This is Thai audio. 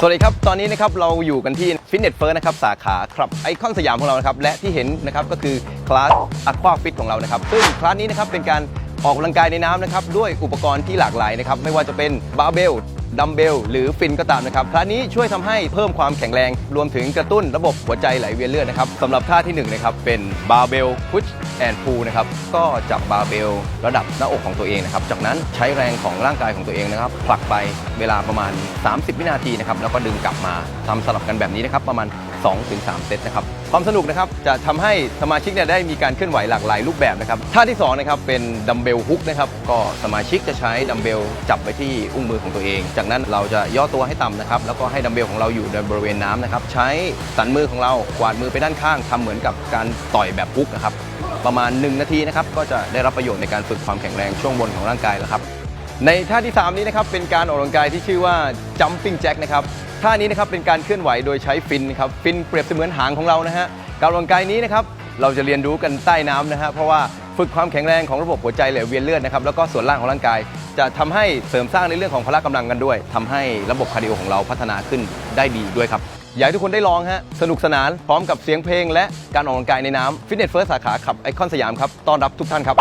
สวัสดีครับ ตอนนี้นะครับเราอยู่กันที่ฟิตเนสเฟิร์สนะครับสาขาครับไอคอนสยามของเรานะครับและที่เห็นนะครับก็คือคลาสอะควาฟิตของเรานะครับซึ่งคลาสนี้นะครับเป็นการ ออกกำลังกายในน้ำนะครับด้วยอุปกรณ์ที่หลากหลายนะครับไม่ว่าจะเป็นบาร์เบลดัมเบลหรือฟินก็ตามนะครับคลานี้ช่วยทำให้เพิ่มความแข็งแรง รวมถึงกระตุ้นระบบหัวใจไหลเวียนเลือดนะครับสำหรับท่าที่หนึ่งนะครับเป็นบาร์เบลพุชแอนด์พูนะครับก็จับบาร์เบลระดับหน้าอกของตัวเองนะครับจากนั้นใช้แรงของร่างกายของตัวเองนะครับผลักไปเวลาประมาณ 30 วินาทีนะครับแล้วก็ดึงกลับมาทำสลับกันแบบนี้นะครับประมาณ 2-3 เซตนะครับ ความสนุกนะครับจะทำให้สมาชิกเนี่ยได้มีการเคลื่อนไหวหลากหลายรูปแบบนะครับท่าที่2นะครับเป็นดัมเบลฮุกนะครับก็สมาชิกจะใช้ดัมเบลจับไปที่อุ้งมือของตัวเอง จากนั้นเราจะย่อตัวให้ต่ำนะครับแล้วก็ให้ดัมเบลของเราอยู่ในบริเวณน้ำนะครับใช้สันมือของเรากวาดมือไปด้านข้างทำเหมือนกับการต่อยแบบฮุกนะครับประมาณ 1 นาทีนะครับก็จะได้รับประโยชน์ในการฝึกความแข็งแรงช่วงบนของร่างกายแล้วครับ ในท่าที่ 3 นี้นะครับเป็นการออกกำลังกายที่ชื่อว่า jumping jack นะครับท่านี้นะครับเป็นการเคลื่อนไหวโดยใช้ฟินครับฟินเปรียบเสมือนหางของเรานะฮะการออกกำลังกายนี้นะครับเราจะเรียนรู้กันใต้น้ำนะฮะเพราะว่าฝึกความแข็งแรงของระบบหัวใจไหลเวียนเลือดนะครับแล้วก็ส่วนล่างของร่างกาย จะทำให้เสริมสร้างในเรื่องของพละกำลังกันด้วยทำให้ระบบคาร์ดิโอของเราพัฒนาขึ้นได้ดีด้วยครับอยากให้ทุกคนได้ลองฮะสนุกสนานพร้อมกับเสียงเพลง และการออกกำลังกายในน้ำฟิตเนสเฟิร์สสาขาขับไอคอนสยามครับต้อนรับทุกท่านครับ